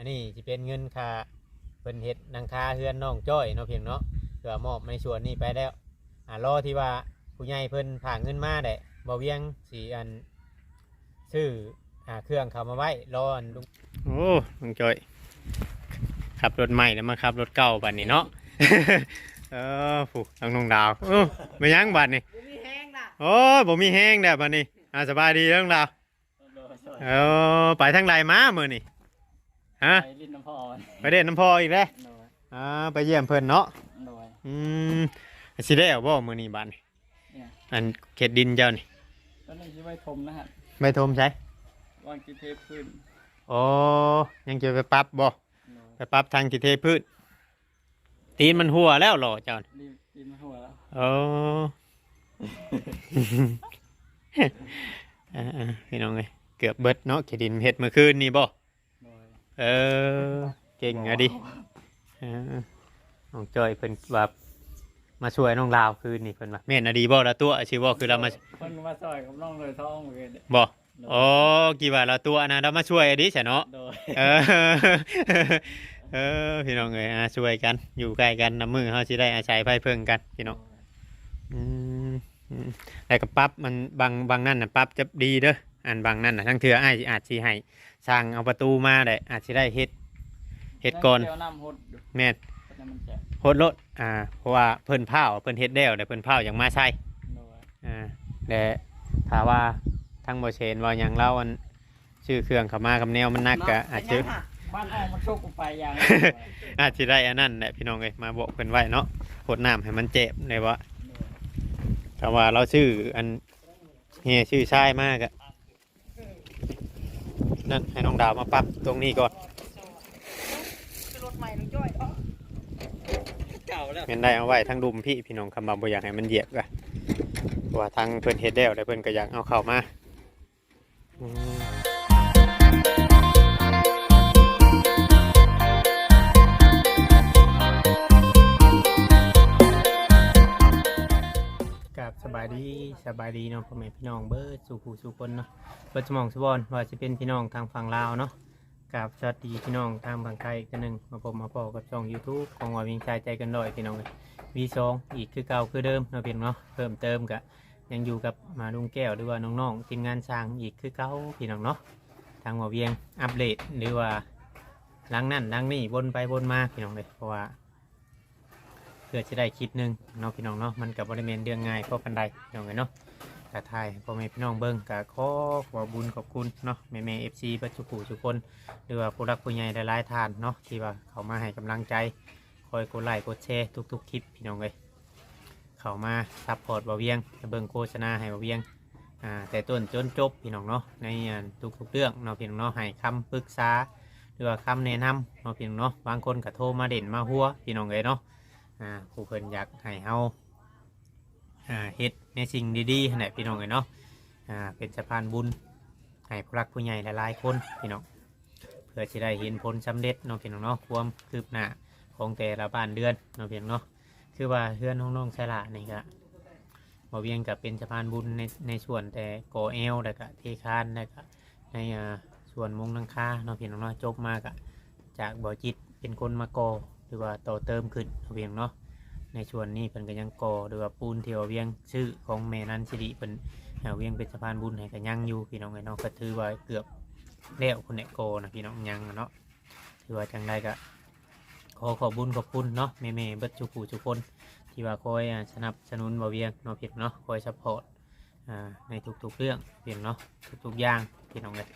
อันนี้สิเป็นเงินค่าเพิ่นเฮ็ดนังคาเฮือนน้องจ้อยเนาะเพียงเนาะเพื่อมอบในส่วนนี้ไปแล้วอ่ารอที่ว่าผู้ใหญ่เพิ่นผ่าเงินมาได้บ่เวียงสิอันซื้ออ่าเครื่องเข้ามาไว้รออันลุงโอ้ลุงจ้อยขับรถใหม่แล้วมาขับรถเก่าบัดนี้เนาะ เออผู้ทางน้องดาวเออไม่ยั้งบัดนี้บ่มีแห้งล่ะโอ้ยผมมีแห้งแด่บัดนี้อ่าสบายดีเรื่องราวเออไปทางไรมาเมื่อนี่ ฮะ ไปลิ้นน้ำพอไปเด่นน้ำพออีกแล้วโดยอ่าไปเยี่ยมเพิ่นเนาะ โดย อืมสิได้เอาบ่มื้อนี้บัดนี้เนี่ย อันเขตดินเจ้านี่ตอนนี้ชื่อไว้ทมนะฮะไม่ทมใช้วางกิเทพพื้นโอ้ยังจะไปปรับบ่ โดยไปปรับทางกิเทพืชตีนมันหัวแล้วเหรอเจ้านี่รีบกินหัวแล้วโอ้อ่าๆพี่น้องเอ้ยเกือบเบิดเนาะเขตดินเฮ็ดเมื่อคืนนี่บ่โดย เออ เก่งอะดิเออน้องจอยเพิ่นว่ามาช่วยน้องลาวคืนนี่เพิ่นว่าแม่นอะดีบ่ละตัวชื่อบ่คือเรามาเพิ่นมาซอยกับน้องเลยท้องเหมือนกันบ่โดยอ๋อกี่ว่าละตัวนะเรามาช่วยอะดิใช่เนาะโดยเออเออพี่น้องเอ้ยอะช่วยกัน อยู่ใกล้กันน้ำมือเฮาสิได้อาศัยไฟเพิ่งกันพี่น้องอืมอืมแต่ก็ปรั๊บมันบางบางนั่นน่ะปรั๊บจะดีเด้อ อันบางนั่นน่ะทั้งเทื่ออ้ายสิอาจสิให้สร้างเอาประตูมาได้อาจสิได้เฮ็ดเฮ็ดก่อนเดี๋ยวน้ำหดอยู่แม่นเพราะฉะนั้นมันจะโหดรถอ่าเพราะว่าเพิ่นเผาเพิ่นเฮ็ดแล้วแต่เพิ่นเผาอย่างมาใช่โดยอ่าและถ้าว่าทั้งบ่เชนว่าอย่างเราอันชื่อเครื่องเข้ามากับแนวมันนักก็อาจจะ บ้านออกมันโชคกูไปอย่างอาจสิได้อันนั้นแหละพี่น้องเอ้ยมาบอกเพิ่นไว้เนาะโหดน้ำให้มันเจ็บได้ว่าถ้าว่าเราชื่ออันเฮียชื่อชายมากอะ นั่นให้น้องดาวมาปรับตรงนี้ก่อนรถใหม่น้องจ้อยเนาะเก่าแล้วเห็นได้เอาไว้ทั้งดุมพี่พี่น้องคำบาบ่อยากให้มันเหยียบกะเพราะว่าทางเพิ่นเฮ็ดแล้วแต่เพิ่นก็อยากเอาเข้ามา บายดีเนาะพ่อแม่พี่น้องเบิร์ดสู่ผู้สู่คนเนาะเบิร์ดสมองสบอนว่าจะเป็นพี่น้องทางฝั่งลาวเนาะกับสวัสดีพี่น้องทางฝั่งไทยอีกันหนึ่งมาพบมาพอกับช่อง YouTube ของว่าวิงชายใจกันดอยพี่น้องเลยวีสองอีกคือเก่าคือเดิมเนาะเพียงเนาะเพิ่มเติมกะยังอยู่กับมาลุงแก้วหรือว่าน้องๆทีมงานสร้างอีกคือเก่าพี่น้องเนาะทางหัวเวียงอัปเดตหรือว่าหลังนั่นหลังนี่วนไปวนมาพี่น้องเลยเพราะว่าเพื่อจะได้คลิปหนึ่งเนาะพี่น้องเนาะมันกับบริเวณเรื่องง่ายเพราะกันใดพี่น้องเลยเนาะ กะทายพ่อแม่พี่น้องเบิ้งกะขอขอบุญขอบคุณเนาะแม่แม่เอฟซีปัจจุกุทุกคนหรือว่าผู้รักผู้ใหญ่หลายๆท่านเนาะที่ว่าเขามาให้กำลังใจ คอยกดไลค์กดแชร์ทุกๆคลิปพี่น้องเลยเขามาซัพพอร์ตบ่าวเวียงเบิ่งโฆษณาให้บ่าวเวียงอ่าแต่ต้นจนจบพี่น้องเนาะในอ่าทุกๆเรื่องเนาะพี่น้องเนาะให้คำปรึกษา หรือว่าคำแนะนำเนาะพี่น้องเนาะบางคนก็โทรมาเด่นมาหัวพี่น้องเลยเนาะอ่าผู้เพิ่นอยากให้เฮาอ่าเฮ็ดในสิ่งดีๆให้พี่น้องเลยเนาะอ่าเป็นสะพานบุญให้ผู้รักผู้ใหญ่หลายๆคนพี่น้องเพื่อจะได้เห็นผลสำเร็จเนาะพี่น้องเนาะความคืบหน้าของแต่ละบ้านเดือนเนาะเพียงเนาะคือว่าเพื่อนน้องๆใช่ละนี่ก็บ่เวียงกับเป็นสะพานบุญในในส่วนแต่ก่อเอวแล้วก็เทคานแล้วก็ในอ่าส่วนมงนังคาเนาะเพียงเนาะจบมากะจากบ่อจิตเป็นคนมาก่อหรือว่าต่อเติมขึ้นเนาะเพียงเนาะ ในส่วนนี้เพิ่นก็ยังก่อหรือว่าปูนเทียวเวียงชื่อของแม่นันสิริเพิ่นเอาเวียงเป็นสะพานบุญให้ก็ยังอยู่พี่น้องไอ้เนาะก็ถือว่าเกือบแล้วคนเนี่ยก่อนะพี่น้องยังเนาะถือว่าจังไดก็ขอขอบุญขอบคุณเนาะแม่ๆเบิดจุกูทุกคนที่ว่าคอยสนับสนุนบ่เวียงเนาะพียงเนาะคอยซัพพอร์ตในทุกๆเรื่องเพียงเนาะทุกๆอย่างพี่น้องเลย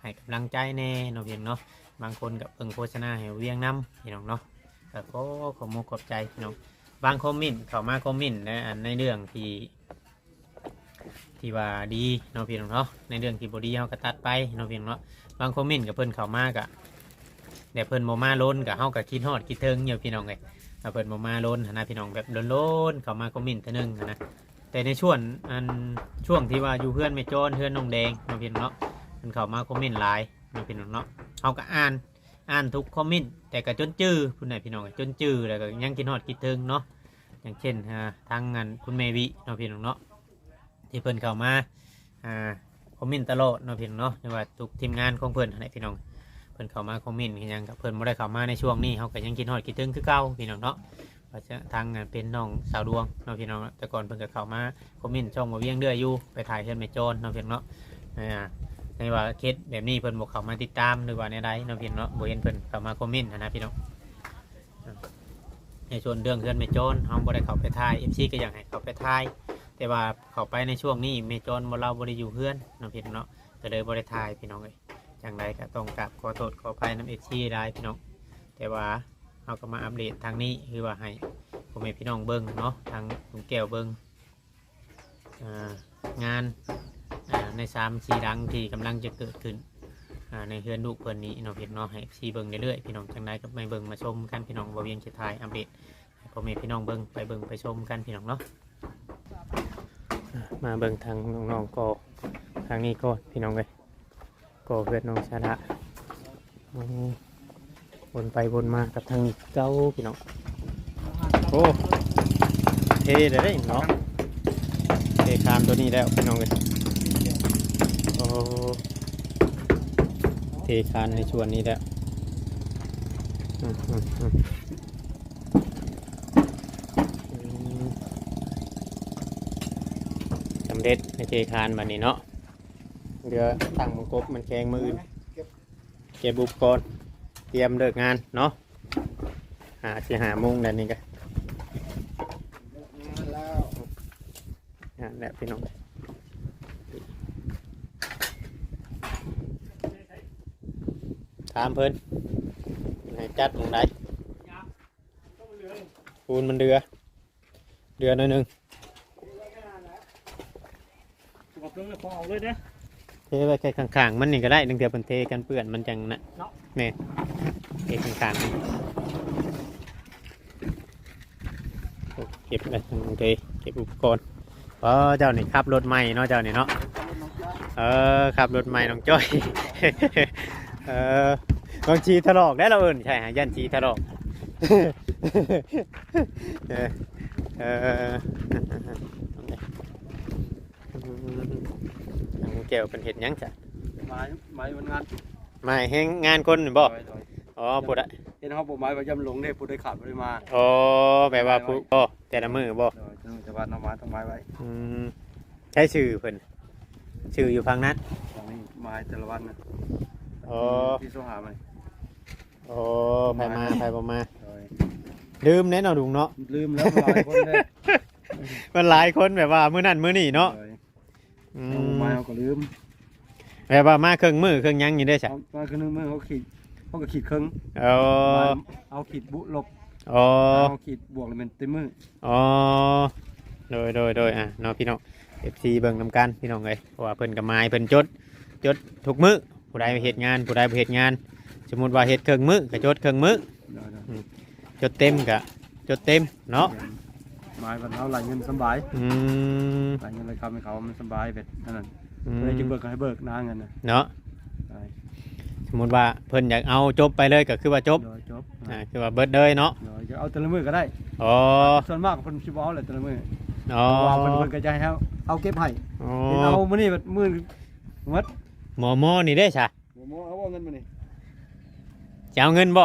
ให้กำลังใจแน่เนาะเพียงเนาะบางคนกับเพิ่งโฆษณาให้เวียงน้ำพี่น้องเนาะก็ขอขอบมุกขอบใจพี่น้อง บางคอมเมนต์เข้ามาคอมเมนต์ในอันในเรื่องที่ที่ว่าดีเนาะพี่น้องเนาะในเรื่องที่บดีเฮาก็ตัดไปเนาะพี่น้องเนาะบางคอมเมนต์กับเพิ่นเข้ามากะเดี๋ยวเพิ่นโมมาล้นกับเฮากับคิดฮอดคิดเทิงอยู่พี่น้องเลยเพิ่นโมมาล้นหั้นะพี่น้องแบบล้นๆเข้ามาคอมเมนต์เท่านึงนะแต่ในช่วงอันช่วงที่ว่าอยู่เพื่อนไม่จอนเพื่อนน้องแดงเนาะพี่น้องเนาะมันเข้ามาคอมเมนต์หลายเนาะพี่น้องเนาะเฮาก็อ่าน อ่านทุกคอมเมนต์แต่ก็จนจื้อพุ่นน่ะพี่น้องจนจื้อแล้วก็ยังคิดฮอดคิดเทิงเนาะอย่างเช่นทางงานคุณเมวิเนาะพี่น้องเนาะที่เพิ่นเข้ามาอ่าคอมเมนต์ตลอดเนาะพี่น้องเนาะไม่ว่าทุกทีมงานของเพิ่นหั้นพี่น้องเพิ่นเข้ามาคอมเมนต์ยังกับเพิ่นบ่ได้เข้ามาในช่วงนี้เฮาก็ยังคิดฮอดคิดถึงคือเก่าพี่น้องเนาะทางงานเป็นน้องสาวดวงเนาะพี่น้องแต่ก่อนเพิ่นก็เข้ามาคอมเมนต์ช่องบ่เวียงเดืออยู่ไปถ่ายเฮือนแม่โจรเนาะพี่น้องเนาะอ่า ในว่าเคสแบบนี้เพิ่นบ่เขามาติดตามหรือว่าในใดเนาะพี่น้องเนาะบ่เห็นเพิ่นเข้ามาคอมเมนต์นะพี่น้องในส่วนเรื่องเฮือนแม่โจรเฮาบ่ได้เข้าไปถ่าย MC ก็อยากให้เข้าไปถ่ายแต่ว่าเข้าไปในช่วงนี้แม่โจรบ่เราบ่ได้อยู่เฮือนเนาะพี่น้องเนาะก็เลยบ่ได้ถ่ายพี่น้องเอ้ยจังไรก็ต้องกราบขอโทษขออภัยน้ำเอชีได้พี่น้องแต่ว่าเราก็มาอัปเดตทางนี้คือว่าให้ผมให้พี่น้องเบิ้งเนาะทางลุงแก้วเบิ้งงาน ในสามสีดังที่กำลังจะเกิดขึ้นในเฮือนลูกเพิ่นนี้เนาะพี่น้องให้ชีเบิ้งเรื่อยๆพี่น้องจังไรก็ไม่เบิ้งมาชมกันพี่น้องบ่เวียงจะถ่ายอัปเดตให้ผมให้พี่น้องเบิ้งไปเบิ้งไปชมกันพี่น้องเนาะมาเบิ้งทางน้องๆก็ทางนี้ก่อนพี่น้องเลยก็เกิดน้องชาดะวนไปวนมากับทางเก้าพี่น้องโอ้เทได้ได้เนาะเทคามตัวนี้แล้วพี่น้องเลย เทคานในส่วนนี้แล้วสำเร็จในเทคานบันนี้เนาะเดี๋ยวตั้งมังกบมันแข็งมืออื่น เก็บอุปกรณ์เตรียมเลิกงานเนาะหาสิหามุงแล้วนี่ก็งานแล้วพี่น้องามเพิ่นให้จัดหมองใดปูนมันเดือ เดือหน่อยหนึงกับเรื่องของเอาเลยเด้เทไว้แค่ข้างๆมันนี่ก็ได้นึงเดียวเป็นเทกันเปื้อนมันจังนะเนาะแม่เทข้างๆนี่โอ้เก็บเลยโอเคเก็บอุปกรณ์เออเจ้านี่ขับรถใหม่เนาะเจ้านี่เนาะเออขับรถใหม่น้องจ้อย เออ ลองชีถลอกได้เราเอิญใช่ฮะยันชีถลอกเออเออทางแก้วเป็นเห็ดหยังจ้ะไม้ไม้มันงานไม่แห้งงานคนนี่บ่โดยโดยอ๋อพูดอะเห็นเขาบอกไม้ว่ายำหลงเนี่ยผู้ได้ขาดผู้ได้มาอ๋อแปลว่าผู้โอ้แต่ละมือบ่โดยจะว่าน้ำไม้ต้องไม้ไว้อืมใช้ชื่อเพิ่นชื่ออยู่ฟังนั้นตรงนี้ไม้แต่ละวันนะอ๋อที่โซหามัน โอ้ไปมาไปบ่มาโดยลืมแน่นอนลุงเนาะ ลืมแล้วหลายคนเลยมันหลายคนแบบว่ามื้อนั้นมื้อนี้เนาะโดยอืเอามไม้เขาก็ลืมแบบว่ามาเครื่องมือเครื่องหยังอยู่ได้ใช่เอามาคือนึงมือเขาขีดเขาก็ขีดครึ่งอ๋อเอาขีดบุลบอ๋อเอาขีดบวกเลยเป็นเต็มมืออ๋อโดยโดยโดยอะเนาะพี่น้อง FC เบิ่งนำกันพี่น้องเอ้ยเพราะว่าเพิ่นก็มายเพิ่นจด จดทุกมื้อผู้ใดไปเฮ็ดงานผู้ใดไปเฮ็ดงาน สมมุติว่าเฮ็ดเครื่องมื้อก็จดเครื่องมื้อโดยโดยจดเต็มก็จดเต็มเนาะไม้วันเขาไหลเงินสบายอืมไหลเงินเลยคำให้เขามันสบายเป็ดนั่นน่ะอืมเลยจะเบิกก็ให้เบิกหน้าเงินนะเนาะใช่สมมุติว่าเพิ่นอยากเอาจบไปเลยก็คือว่าจบโดยจบอ่าคือว่าเบิดเลยเนาะโดยจะเอาแต่ละมือก็ได้อ๋อส่วนมากคนชิบเอาเลยแต่ละมืออ๋อวางเป็นคนกระจายให้เอาเอาเก็บให้อ๋อเห็นเอามื้อนี้แบบมื้อมัดหมอหมอนี่ได้ใช่บ่มเอาเอาเงินมานี่ จะเอาเงินบ่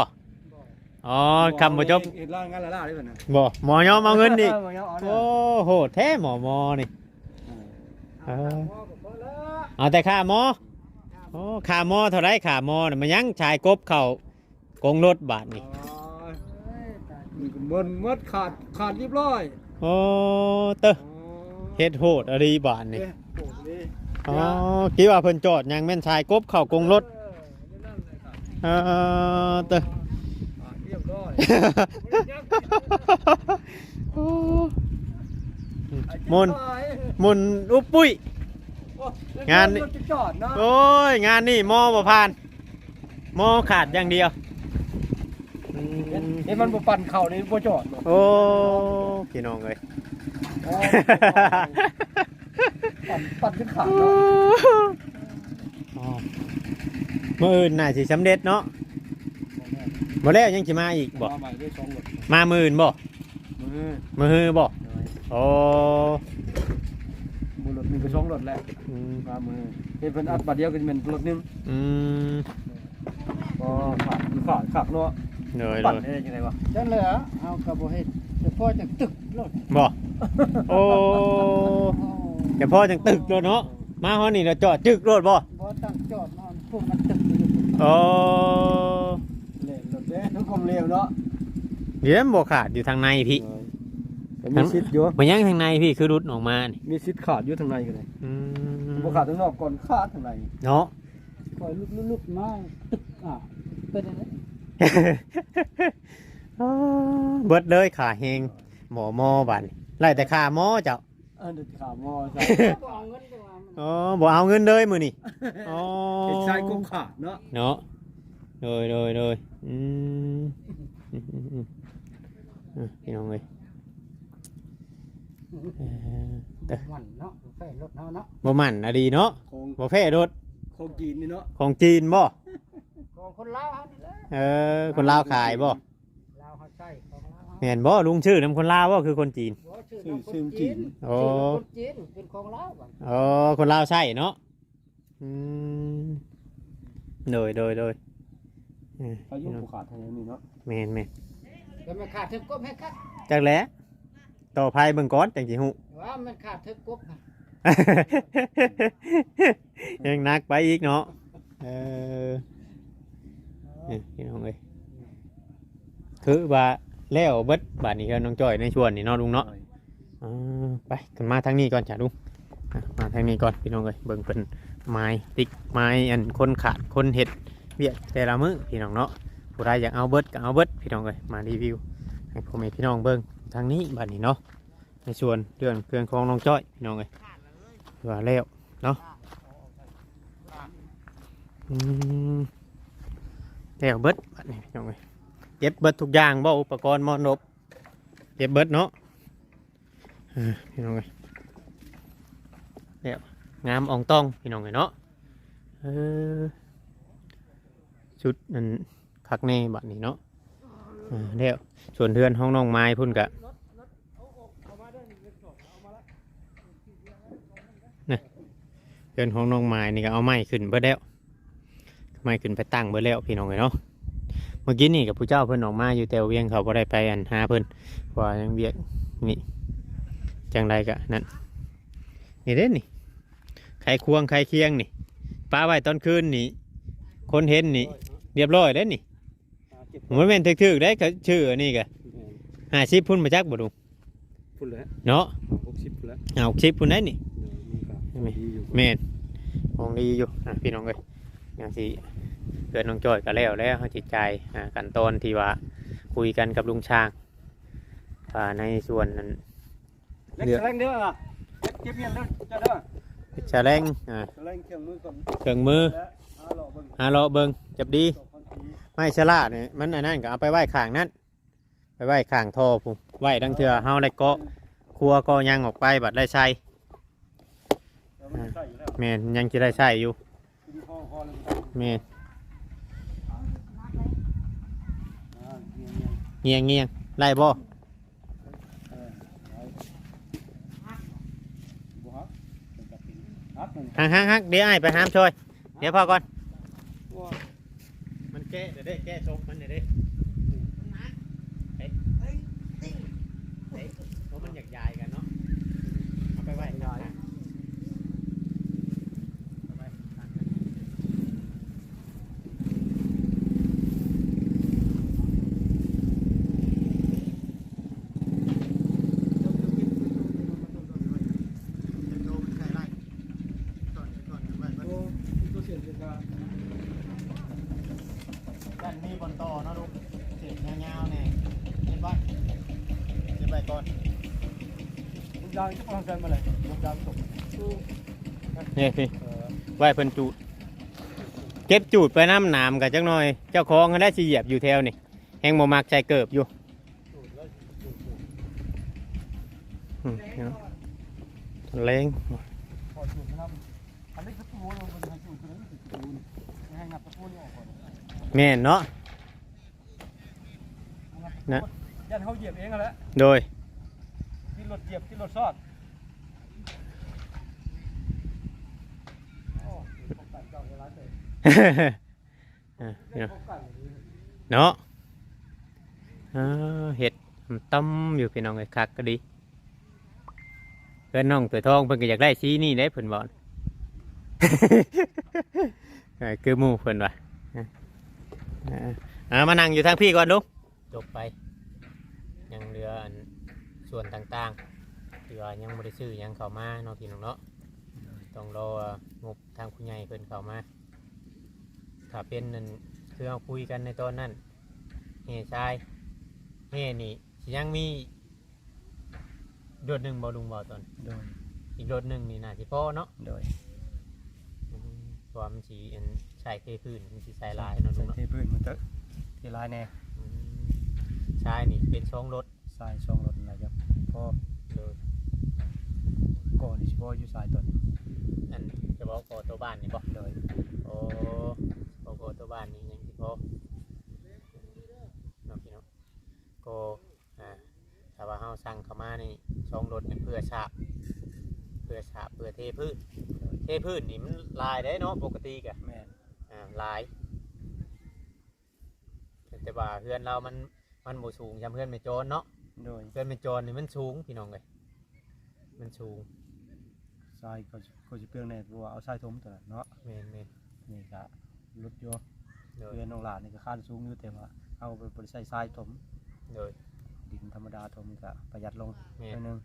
อ๋อคำบ่จบเห็นร่างงานละล่าได้เพิ่นน่ะบ่หมอยอมเอาเงินดิเออเอาเอาโอ้โหแท้หมอหมอนี่เอาเออเอาแต่ค่าหมอโอ้ค่าหมอเท่าไรค่าหมอน่ะมันยังชายกบเข้ากงรถบาทนี่มีเบิ้นมัดขาดขาดเรียบร้อยโอ้เตอเฮ็ดโหดอะไรบาทนี่เอ้ยโอ้ดีอ๋อคิดว่าเพิ่นจอดยังแม่นชายกบเข้ากงรถ เออเตอเรียบร้อยโอ้มนมนอุบปุ้ยงานโอ้ยงานนี่มอบ่ผ่านมอขาดอย่างเดียวอืมเห็นมันบ่ปั่นเข่านี่บ่จอดบ่โอ้พี่น้องเอ้ยปั่นปั่นขึ้นขาเนาะอ๋อ มื่ออื่นน่าสิสำเร็จเนาะบ่แล้วยังสิมาอีกบ่มาใหม่ด้วยสองรถมามื่ออื่นบ่มือมือฮือบ่โอ้มือรถมีก็สองรถแหละอืมมามือเห็นเพิ่นอัดบัตรเดียวกันเป็นรถหนึงอืมเพบ่ขาดขาดขาดเนาะเลยปั่นเลยได้ยังไงวะจังเลยอะเอากระโบเฮ็ดแต่พ่อจะตึกรถบ่โอ้แต่พ่อจังตึกรถเนาะมาฮอดนี่เราจอดจึกรถบ่บ่ตั้งจอดนอนพวกมันตึกอยู่ โอ้เล่นรถเด้ทุกคนเร็วเนาะเดี๋ยวมันบ่ขาดอยู่ทางในพี่แต่มีซิดอยู่มันยังทางในพี่คือรุดออกมานี่มีซิดขาดอยู่ทางในกันเลยอืมบ่ขาดทางนอกก่อนขาดทางในเนาะคอยลุกๆๆมาตึกอะเป็นอะไรอ๋อเบิดเลยขาเฮงหมอหมอบัดนไล่แต่ขาหมอเจ้าเออเด็ดขามอใช่บ่เอาเงินก็ว่ามัน อ๋อบ่เอาเงินเลยมื้อนี่อ๋อเด็ดชายกุมขาดเนาะเนาะโดยโดยโดยอืมอืมอืมอืมอะพี่น้องเอ้ยเอ่อมันเนาะไฟรถเฮาเนาะบ่มั่นอะดีเนาะของบ่แพ้รถของจีนนี่เนาะของจีนบ่ของคนลาวเฮานี่แหละเออคนลาวขายบ่ลาวเฮาใช้ แม่นบ่ลุงชื่อนำคนลาวบ่คือคนจีน บ่ชื่อน้ำคนจีนโอ้ ชื่อน้ำคนจีนเป็นของลาวบัดอ๋อคนลาวใช่เนาะอืมโดยโดยโดยเออเขายุ่งผูกขาดทางนี้เนาะแม่นแม่นแล้วมันขาดถึกกบให้คักจักแหล้วต่อภัยเบิ่งก่อนจังสิฮู้ ว่ามันขาดถึกกบน่ะยังหนักไปอีกเนาะเออนี่พี่น้องเอ้ยคือว่า แล้วเบิดบาดนี้ก็น้องจ้อยในชวนนี่เนาะลุงเนาะอ่าไปกันมาทางนี้ก่อนจ้ะลุงอะมาทางนี้ก่อนพี่น้องเอ้ยเบิ่งเป็นไม้ติ๊กไม้อันคนขาดคนเห็ดเบี้ยแต่ละมื้อพี่น้องเนาะผู้ใดอยากเอาเบิดก็เอาเบิดพี่น้องเอ้ยมารีวิวให้พ่อแม่พี่น้องเบิ่งทางนี้บาดนี้เนาะในส่วนเรื่องเครื่องของน้องจ้อยพี่น้องเอ้ยว่าแล้วอืมเดี๋ยวเบิดบัดนี้พี่น้องเอ้ย เก็บเบิดทุกอย่างบ่อุปกรณ์มอนบเก็บเบิดเนาะเออพี่น้องเอ้ยเดี๋ยวงามอ่องต้องพี่น้องเอ้ยเนาะชุดนั้นคักแน่บัดนี้เนาะเดี๋ยวส่วนเทือนห้องน้องไม้พุ่นกะเนี่ยเทือนห้องน้องไม้นี่ก็เอาไม้ขึ้นเบิดแล้วไม่ขึ้นไปตั้งเบอร์แล้วพี่น้องเลยเนาะ เมื่อกี้นี่กับผู้เจ้าเพิ่นออกมาอยู่แต่เวียงเขาบ่ได้ไปอันหาเพิ่นเพราะว่ายังเวียกนี่จังไรกะนั่นนี่เด้นี่ไข่ควงไข่เคียงนี่ป้าไว้ตอนคืนนี่คนเห็นนี่ เรียบร้อยเด้นี่มันเป็นทึกๆได้ก็ชื่ออันนี้กะห้าสิบพุ่นมาจักบ่ดูพุ่นแล้วเนาะหกสิบพุ่นแล้วเอาสิบพุ่นได้นี่มันก็ดีอยู่แม่นของดีอยู่อะพี่น้องเอ้ยอย่างที่ เกิดน้องจอยก็แล้วแล้วเขาจิตใจายอ่ากันตอนที่ว่าคุยกันกับลุงช้างอ่าในส่วนนั้นเล็กแรงเด้ออะเก็บเก็บเงินเด้อจะเด้อแฉลงอ่าแรงเคียงมือก่อนเครื่องมือและอาหล่อเบิ่งฮาโลเบิงจับดีสองพันปีไม่ฉลาดเนี่ยมันอันนั้นก็เอาไปไหว้ข้างนั้นไปไหว้ข้างท่อพุ่นไหว้ดังเถื่อเฮาได้เกาะครัวก็ยังออกไปบัดได้ใช้แล้วมันใส่อยู่แล้วแม่นยังจะได้ใช้อยู่กินข้าวพอแล้วแม่น อ่า เงี้ยเงี้ยเงียงไล่บ่เออเอาบ่ฮักฮักฮักเดี๋ยวไอ้ไปห้ามช่วย เดี๋ยวพอก่อน มันแก้เดี๋ยวได้แก้ชมมันเดี๋ยวได้เฮ้ยเฮ้ยเพราะมันอยากยายกันเนาะ เอาไปไว้ยายด้านนี้บนต่อเนาะลูกเสียบยาวๆเนี่ยเห็นป่ะเก็บไว้ก่อน ผมยางก็ฟังกันมาเลยผมยางตกนี่พี่เออไว้เพิ่นจูดเก็บจูดไปน้ำหนามกับจักหน่อย เจ้าของก็ได้สิเหยียบอยู่แถวนี่แหงโมมักใจเกิบอยู่อืมเนาะแรงพอจูดน้ำอันนี้ก็ตัวเราเป็นให้จูดคือนี่จูดให้งับตะปูนี่ออกก่อนแม่นเนาะนะยันเขาเหยียบเองแล้วโดย ที่รถเหยียบที่รถซอดโอ้ของแต่เจ้าเวลาเตะเออ่าพี่น้องเนาะอ่าเห็ดต้มอยู่พี่น้องเลยคักก็ดีเพื่อนน้องตัวทองเพิ่นก็อยากได้สีนี่ได้เพิ่นบอกเออคือหมู่เพิ่นว่ะอะอ่าอ่ามานั่งอยู่ทางพี่ก่อนลูกจบไป ยังเหลืออัน ส่วนต่างๆที่ว่ายังบ่ได้ซื้อหยังเข้ามาเนาะพี่น้องเนาะต้องรองบทางผู้ใหญ่เพิ่นเข้ามาถ้าเป็นนั่นคือเอาคุยกันในตอนนั้นเฮ้ชายเฮ้นี่สิยังมีรถหนึ่งบ่ลุงบ่ตอน โดยอีกรถหนึ่งนี่น่าสิพอเนาะโดยอืมเพราะว่ามันสีอันใช้เทพื้นมันสีใส่ลายเนาะลุงเนาะเทพื้นมันจะเทลายแน่อืมใช่นี่เป็นช่องรถ ทรายช่องรถอะไรครับ พอโดยก่อนที่เฉพาะอยู่ทรายตัวนี้อันเฉพาะกอตัวบ้านนี่บ่โดยโอ้โกโกตัวบ้านนี่ยังที่พอเนาะพี่เนาะโกอ่าถ้าว่าเฮาสั่งเข้ามานี่ช่องรถนี่เพื่อฉาบเพื่อฉาบเพื่อเทพื้นเทพื้นนี่มันลายได้เนาะปกติกะแม่นอ่าลายแต่ว่าเพื่อนเรามันมันบ่สูงจำเพื่อนไม่โจรเนาะ โดยเพื่อนเป็นโจรนี่มันสูงพี่น้องเลยมันสูงทรายก็ก็จะเปลืองแน่เพราะว่าเอาทรายถมตัวนั้นเนาะเมนเมนนี่ก็ลดอยู่โดยเพื่อนน้องหลานนี่ก็ข้านสูงอยู่แต่ว่าเอาไปบริใส่ทรายถมโดยดินธรรมดาถมก็ประหยัดลงเมหนนิดนึง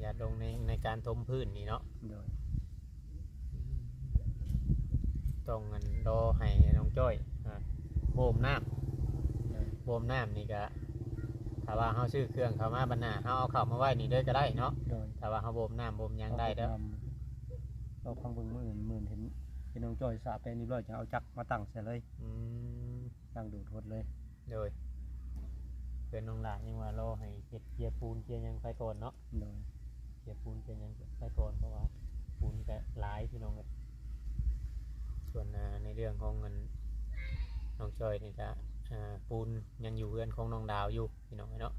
อย่าลงในในการทมพื้นนี่เนาะโดยต้องเงินรอให้น้องจ้อยอ่าโบมน้โดยำโบมน้ำนี่ก็ ถ้าว่าเขาซื้อเครื่องเขามาบรรณาเขาเอาเข้ามาไว้นี่เด้อก็ได้เนาะโดยถ้าว่าเขาโบมน้ำโบมหยังได้เด้อเราพังเบิ่งมื่นหมื่นเห็นเห็นน้องจ้อยสาเป็นนี่ร้อยจะเอาจักรมาตั้งใส่เลยอืมตั้งดูดหดเลยโดยเพื่อนน้องหลานยังว่ารอให้เก็บเกียร์ปูนเกียร์หยังไปก่อนเนาะโดยเกียร์ปูนเกียร์หยังไปก่อนเพราะว่าปูนก็หลายพี่น้องเลยส่วนอ่าในเรื่องของเงินน้องจอยนี่ก็ อ่าปูนยังอยู่เพื่อนของน้องดาวอยู่พี่น้องเนาะ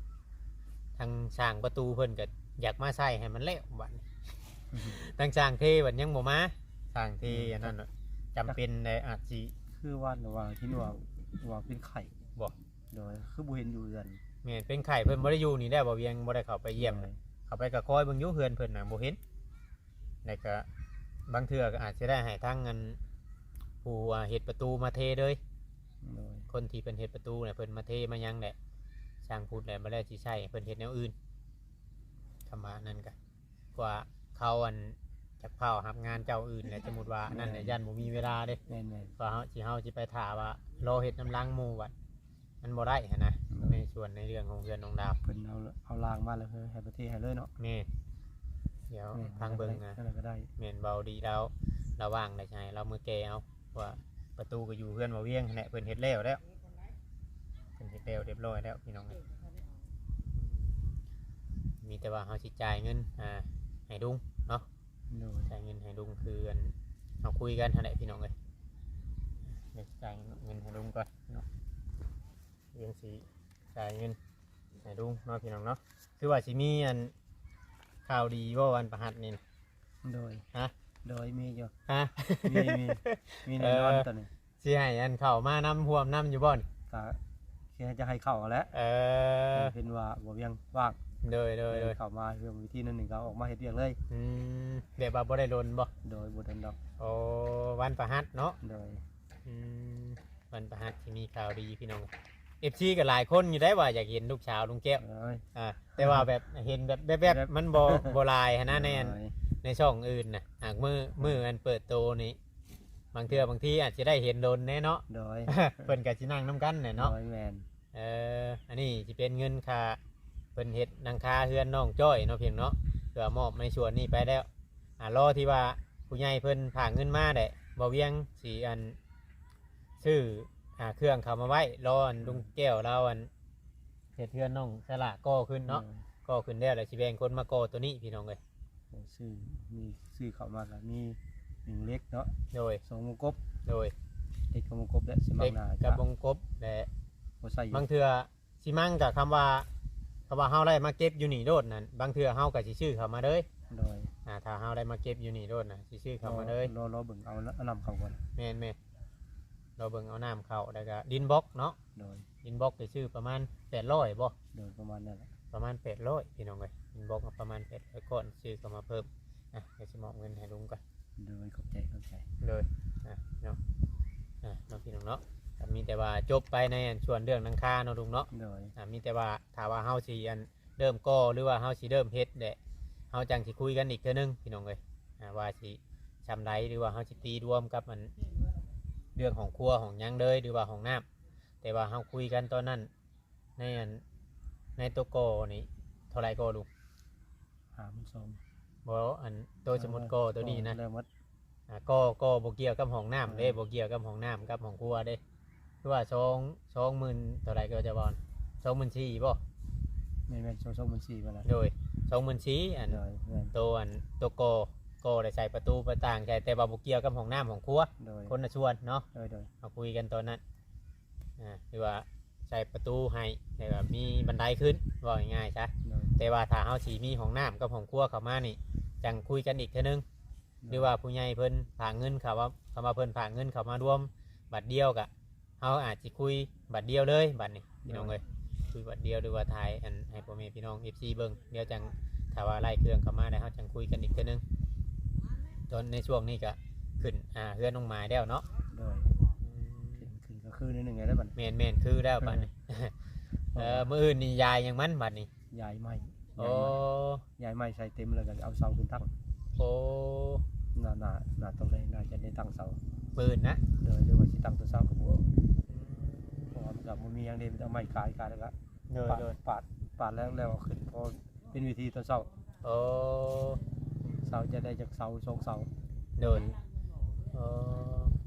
ทางสร้างประตูเพิ่นก็อยากมาใส่ให้มันแล้วบัดนี้ทางสร้างเทบัดยังบ่มาสร้างเทอันนั้นน่ะจำเป็นเลยอาจสิคือว่าหรือว่าที่ว่าว่าเป็นไข่บ่โดยคือบุเห็นอยู่กันแม่นเป็นไข่เพิ่นบ่ได้อยู่นี่ได้บ่เวียงบ่ได้เข้าไปเยี่ยมโดนะเข้าไปก็คอยเบิ่งอยู่เฮือนเพิ่นน่ะบ่เห็นแล้วก็บางเทื่อก็อาจจะได้ให้ทางเงินผู้อ่าเฮ็ดประตูมาเทเลยโดย คนที่เพิ่นเฮ็ดประตูเนี่ยเพิ่นมาเทมายังแหละช่างพูดแหละบ่ได้สิใช่เพิ่นเฮ็ดแนวอื่นคำว่านั่นก็กว่าเขาอันจักเผารับงานเจ้าอื่นแหละสมมุติว่านั่นแหละยันบ่มีเวลาเด้แม่นแม่นก็เฮาสิเฮาสิไปถาว่ารอเฮ็ดน้ำล้างหมู่วัดมันบ่ได้หันนะในส่วนในเรื่องของเรือนของดาวเพิ่นเอาเอาลางมาแล้วเฮ้ยให้ประเทศให้เลยเนาะแม่เดี๋ยวแม่นทางเบิ่งนะนั่นก็ได้ แม่นเบาดีแล้วเราว่างได้ใช่เรามือแกเอาว่า ประตูก็อยู่เพื่อนมาเวียงแหละเพิ่นเฮ็ดแล้วแล้วเพิ่นเฮ็ดแล้วเรียบร้อยแล้วพี่น้องเอ้ยมีแต่ว่าเฮาสิจ่ายเงินอ่าให้ดุงเนาะโดยจ่ายเงินให้ดุงคืออันเอาคุยกันหั่นแหละพี่น้องเอ้ยเดี๋ยวจ่ายเงินให้ดุงก่อนเนาะเรียงสิจ่ายเงินให้ดุงเนาะพี่น้องเนาะคือว่าสิมีอันข่าวดีว่าวันประหัสนี่นะโดยฮะ โดยมีอยู่ฮะมีมีมีแน่นอนเออตอนนี้สิให้อันเข้ามาน้ำห่วมน้ำอยู่บ่อนก็แค่จะให้เข้าแล้วเออเป็นว่าบ่เวียงว่างโดยโดยโดยเข้ามาเรื่องวิธีนั้นหนึ่งก็ออกมาเฮ็ดเวียงเลยอืมเดี๋ยวบ่าบ่ได้ลนบ่โดยบ่ทันดอกโอ้วันประหัสเนาะโดยอืมวันประหัสที่มีข่าวดีพี่น้องเอฟซีก็หลายคนอยู่ได้ว่าอยากเห็นลูกชาวลุงแก้วโดยอ่าแต่ว่าแบบเห็นแบบแบบๆมันบ่บ่หลายหั้นนะในอันโดย ในช่องอื่นน่ะหากมือมืออันเปิดโตนี่บางเทื่อบางทีอาจจะได้เห็นโดนแน่เนาะ โดย เพิ่นก็สินั่งนํกันน่ะเนาะโดยแมนเอออันนี้จะเป็นเงินค่าเพิ่นเฮ็ดนังคาเฮือนน้องจ้อยเนาะเพียงเนาะเพื่อมอบในส่วนนี้ไปแล้วอ่ารอที่ว่าผู้ใหญ่เพิ่นผ่าเงินมาได้บ่เวียงสีอันซื้ออ่าเครื่องเข้ามาไว้รออันลุงแก้วเราอันเฮ็ดเฮือนน้องสละก่อขึ้นเนาะก่อขึ้นแล้วแล้วสิแบ่งคนมาก่อตัวนี้พี่น้องเอ้ยโดย ซื้อมีซื้อเข้ามาก็มีหนึ่งเล็กเนาะโดยสองวงกบโดยเล็กกับวงกบและสมัเด็งกหนากับวงกบและบ่ใส่อยู่บางเทื่อสิมั่งกับคำว่าคำว่าเฮาได้มาเก็บอยู่นี่โดดนั่นบางเทื่อเฮาก็สิชื่อเข้ามาเลยโดยอ่าถ้าเฮาได้มาเก็บอยู่นี่โดดนะสิชื่อเข้ามาเลย รอรอเบิ่งเอาแล้วเอานำเข้าก่อนแม่นแม่นเราเบิ่งเอาน้ำเข้าแล้วก็ดินบล็อกเนาะโดยดินบล็อกไปซื้อประมาณ800บ่โดยประมาณนั้นแหละประมาณ800พี่น้องเอ้ยดิน บล็อกก็ประมาณ800ก้อนซื้อก็มาเพิ่มอะเดี๋ยวสิมอบเงินให้ลุงก่อนโดยขอบใจขอบใจเลยอะเนาะอะเนาะพี่น้องเนาะก็มีแต่ว่าจบไปในอันส่วนเรื่องหลังคาเนาะลุงเนาะโดยอะมีแต่ว่าถ้าว่าเฮาสิอันเริ่มก่อหรือว่าเฮาสิเริ่มเฮ็ดเด้เฮาจังสิคุยกันอีกเทื่อนึงพี่น้องเอ้ยอะว่าสิชำไรหรือว่าเฮาสิตีรวมกับมันเรื่องของครัวของหยังเลยหรือว่าของน้ำแต่ว่าเฮาคุยกันตอนนั้นในอันในตัวก่อนี่เท่าไหร่ก่อลุง หามันสองบ่อันตัวสมมุติก่อตัวนี้นะเริ่มวัดอ่าก็ก็บ่เกี่ยวกับห้องน้ำเด้บ่เกี่ยวกับห้องน้ำกับห้องครัวเด้คือว่าสองสองหมื่นเท่าไหรก็จะบอลสองหมื่นสี่บ่แม่นแม่นสองสองมันสี่มาแล้วโดยสองหมื่นสี่อันโดยแม่นตัวอันตัวโกโกได้ใส่ประตูประต่างใช่แต่ว่าบ่เกี่ยวกับห้องน้ำห้องครัว โดยคนละชวนเนาะโดยโดย มาคุยกันตอนนั้นอ่าคือว่า ใส่ประตูให้แต่ว่ามีบันไดขึ้นว่าง่ายๆซะโดยแต่ว่าถ้าเฮาสีมีห้องน้ำกับห้องครัวเข้ามานี่จังคุยกันอีกเท่อนึง หรือว่าผู้ใหญ่เพิ่นฝากเงินเขาว่าเขามาเพิ่นฝากเงินเขามาร่วมบัตรเดียวกะเขาอาจจะคุยบัตรเดียวเลยบัตรนี่พี่น้องเลยคุยบัตรเดียวหรือว่าทายอันให้พ่อแม่พี่น้องเอฟซีเบิ้งเดี๋ยวจังถ้าว่าไล่เครื่องเข้ามาได้เขาจังคุยกันอีกเทีนึงตอนในช่วงนี้ก็ขึ้นอ่าเฮือนน้องไม้แล้วเนาะโดยขึ้นขึ้นก็ คือนิดหนึ่งไงแล้วบัดเมนเมนคือแล้วบัตรนี่เออมื่ออื่นนี่ยายยังมันบัตรนี่ยายไม้โอ้ยายไม้ใส่เต็มเลยก็เอาเสาขึ้นตั้งโอ้หน้าหน้าหน้าตรงเลยน่าจะได้ตั้งเสาปืนนะโดยหรือว่าสิตั้งตัวเสากับผมเพราะว่ามันกับมันมีอย่างเดียวมันเอาไม้กายกายแล้วก็โดยปาดโดยปาดปาดแล้วแล้วเอาขึ้นพอเป็นวิธีตัวเสาโอ้เสาจะได้จากเสาสองเสาโดยโอ้อะอะ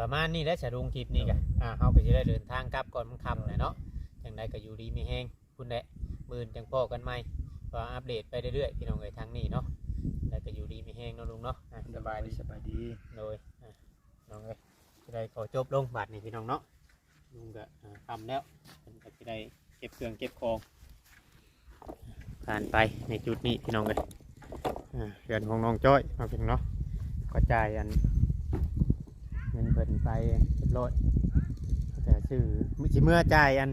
ประมาณนี้แหล้วจะลงคลิปนี้กันอ่าเขาก็จะได้เดินทางกลับก่อนมันค่ำนะเนาะจังใดก็อยู่ดีมีแห้งคุณแหละมือนจังพ่อกันไหมว่าอัปเดตไปเรื่อยๆพี่น้องเอ้ยทางนี้เนาะแล้วก็อยู่ดีมีแห้งเนาะลุงเนาะอะสบายดีสบายดีโดยอะน้องเอ้ยจะได้ขอจบลงบัตรนี่พี่น้องเนาะลุงก็อ่าทำแล้วเพิ่นก็จะได้เก็บเครื่องเก็บของผ่านไปในจุดนี้พี่น้องเลยอ่าเรือนของน้องจ้อยมาเพียงเนาะก็จ่ายอัน เงินเพิ่นไปเรียบร้อยแต่ชื่อสิเมื่อจ่ายอัน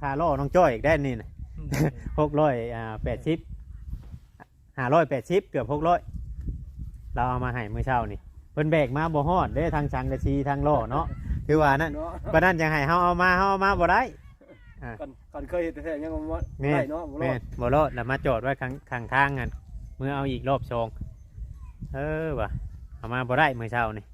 ค่าล่อน้องจ้อยอีกได้นี่นะหกร้อยอ่าแปดสิบห้าร้อยแปดสิบเกือบหกร้อยเราเอามาให้เมื่อเช้านี่เพิ่นแบกมาบ่ฮอดเด้ทางสังกะสีทางล่อเนาะคือว่านั่นเนาะปานนั้นยังให้เฮาเอามาเฮาเอามาบ่ได้กันกันเคยเห็นแต่แท้ยังว่าแม่นได้เนาะบ่รอแม่ดนบ่รอดแล้วมาจอดไว้ข้างข้างทางกันเมื่อเอาอีกรอบสองเออว่ะเอามาบ่ได้เมื่อเช้านี่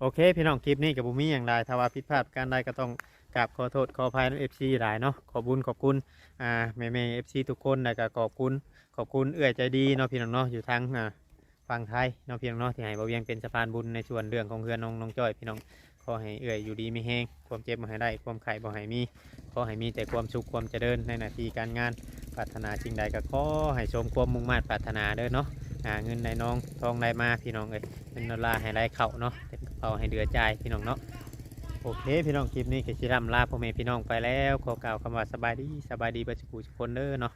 โอเค พี่น้องคลิปนี้กับบุมีอย่างไรถ้าว่าผิดพลาดการใดก็ต้องกราบขอโทษขออภัยน้อง FC หลายเนาะขอบุญขอบคุณอ่าแม่แม่ FC ทุกคนแล้วก็ขอบคุณขอบคุณเอื้อยใจดีเนาะพี่น้องเนาะอยู่ทางอ่าฝั่งไทยเนาะพี่น้องเนาะที่ให้บ่เวียงเป็นสะพานบุญในส่วนเรื่องของเฮือนน้องน้องจ้อยพี่น้องขอให้เอื้อยอยู่ดีมีแฮงความเจ็บบ่ให้ได้ความไข้บ่ให้มีขอให้มีแต่ความสุขความเจริญในหน้าที่การงานปรารถนาสิ่งใดก็ขอให้สมความมุ่งมั่นปรารถนาเด้อเนาะ หาเงินในน้องทองได้มาพี่น้องเอ้ยเงินดอลลาร์ให้ได้เข่าเนาะเต็มกระเป๋าให้เดือจ่ายพี่น้องเนาะโอเค พี่น้องคลิปนี้ก็ชิรำลาพ่อแม่พี่น้องไปแล้วขอกล่าวคำว่าสบายดีสบายดีประจุกุทุกคนเด้อเนาะ